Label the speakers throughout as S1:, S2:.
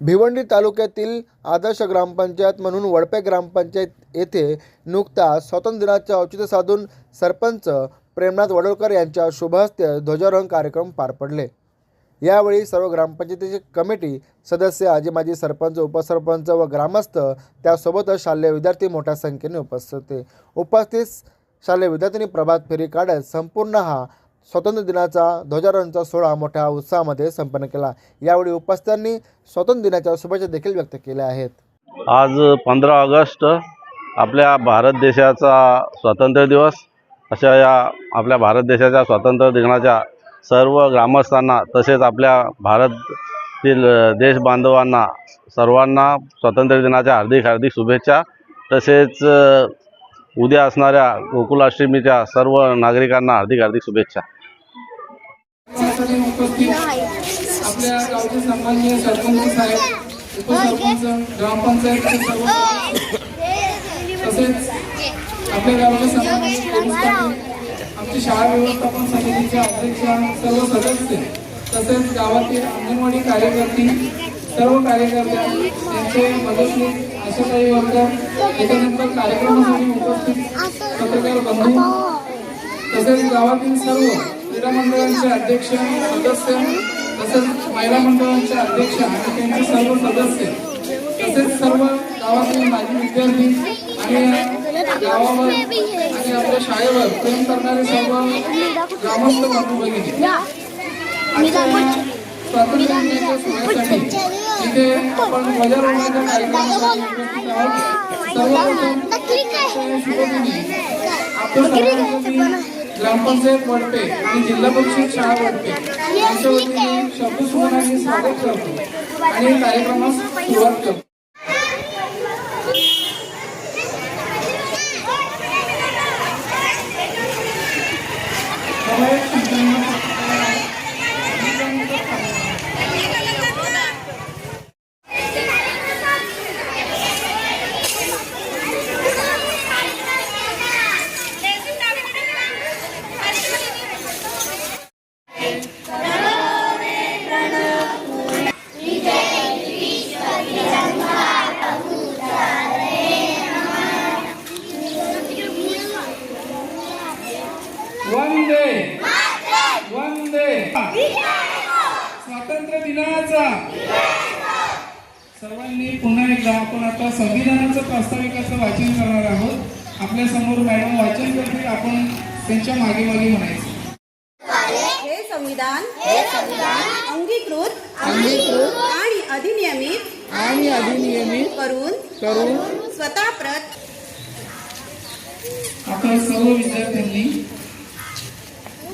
S1: भिवंडी तालुक्यातील आदर्श ग्रामपंचायत म्हणून वडपे ग्रामपंचायत येथे नुकताच स्वातंत्र्य दिनाचे औचित्य साधून सरपंच प्रेमनाथ वडोळकर यांच्या शुभहस्ते ध्वजारोहण कार्यक्रम पार पडले. यावेळी सर्व ग्रामपंचायतीचे कमिटी सदस्य आजी माजी सरपंच उपसरपंच व ग्रामस्थ त्यासोबतच शालेय विद्यार्थी मोठ्या संख्येने उपस्थित होते. उपस्थित शालेय विद्यार्थ्यांनी प्रभात फेरी काढत संपूर्ण हा स्वातंत्र्य दिनाचा ध्वजारोहणचा सोहळा मोठ्या उत्साहामध्ये संपन्न केला. यावेळी उपस्थितांनी स्वातंत्र्य दिनाच्या शुभेच्छा देखील व्यक्त केल्या आहेत.
S2: आज पंधरा ऑगस्ट आपल्या भारत देशाचा स्वातंत्र्य दिवस. अशा या आपल्या भारत देशाच्या स्वातंत्र्य दिनाच्या सर्व ग्रामस्थांना तसेच आपल्या भारतातील देशबांधवांना सर्वांना स्वातंत्र्य दिनाच्या हार्दिक हार्दिक शुभेच्छा. तसेच उद्या असणाऱ्या गोकुलाष्टमीच्या सर्व नागरिकांना हार्दिक हार्दिक शुभेच्छा.
S3: यासाठी उपस्थित आपल्या गावचे सन्माननीय सरपंच साहेब उपसरपंच ग्रामपंचायतचे सर्व तसेच आपल्या गावचे सन्माननीय आमची शाळा व्यवस्थापन समितीचे अध्यक्ष सर्व सदस्य तसेच गावातील अंगणवाडी कार्यकर्ती सर्व कार्यकर्त्या त्यांचे मदतनीस आशाताई वर्कर त्याच्यानंतर कार्यक्रमासाठी उपस्थित पत्रकार बंधू तसेच गावातील सर्व क्रीडा मंडळांचे अध्यक्ष सदस्य तसेच महिला मंडळांचे अध्यक्ष आणि त्यांचे सर्व सदस्य तसेच सर्व गावातील माजी विद्यार्थी आणि गावावर आणि आपल्या शाळेवर प्रेम करणारे सर्व ग्रामस्थ बंधू भगिनी. या स्वातंत्र्य दिनाच्या सोहळ्यासाठी इथे आपण ध्वजारोहणाच्या कार्यक्रमासाठी शुभदिनी आपल्या ग्रामपंचायत वडपे आणि जिल्हा परिषद शाळा वडपे यांच्या वतीने शब्दसुमनाने स्वागत करतो आणि कार्यक्रमास सुरुवात करतो. वंदे. वंदे. स्वातंत्र्य दिनाचा. सर्वांनी पुन्हा एकदा आपण आता संविधानाचं प्रास्ताविकाचं वाचन करणार आहोत. आपल्यासमोर मॅडम वाचन करतील आपण त्यांच्या मागे मागे म्हणायचं.
S4: हे संविधान हे संविधान अंगीकृत अंगीकृत आणि अधिनियमित
S3: आणि अधिनियमित
S4: करून
S3: करून
S4: स्वतः प्रत
S3: आता सर्व विद्यार्थ्यांनी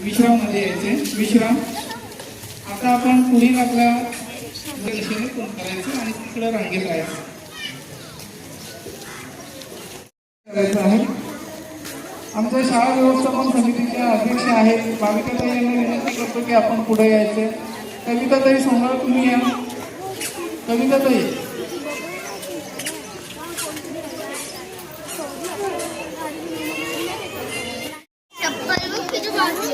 S3: विश्राममध्ये यायचे. विश्राम. आता आपण पुढील आपल्या दिशेने फोन करायचं आणि तिकडं रांगेत राहायचं. करायचं आहे. आमच्या शाळा व्यवस्थापन समितीच्या अध्यक्ष आहेत. भाविकाताई यांना विनंती करतो की आपण पुढे यायचे. कविताताई समोर तुम्ही या. कविताताई.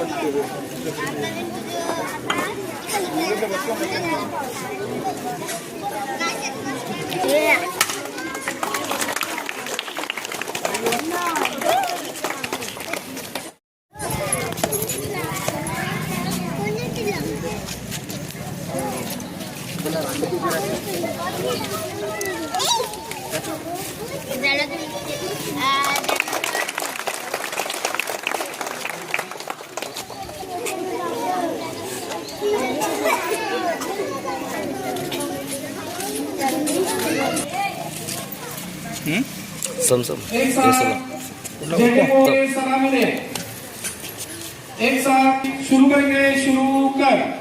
S3: एक साथ दे एक साथ शुरू करेंगे शुरू कर.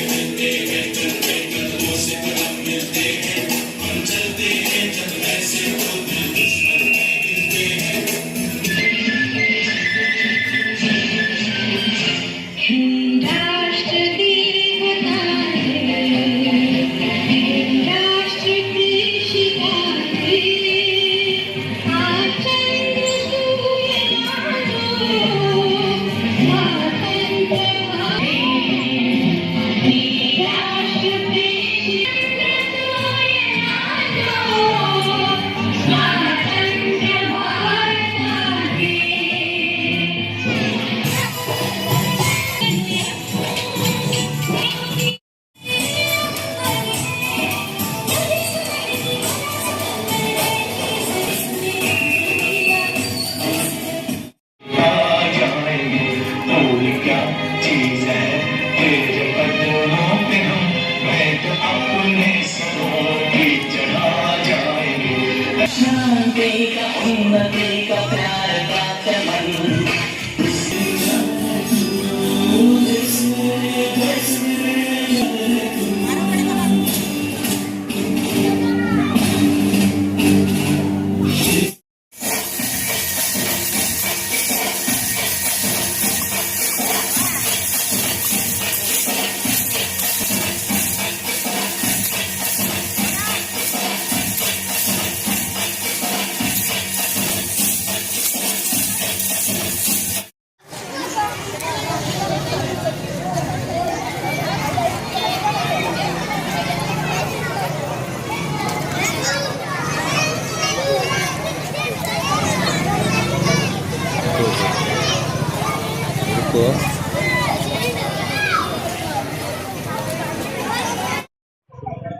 S5: Giving me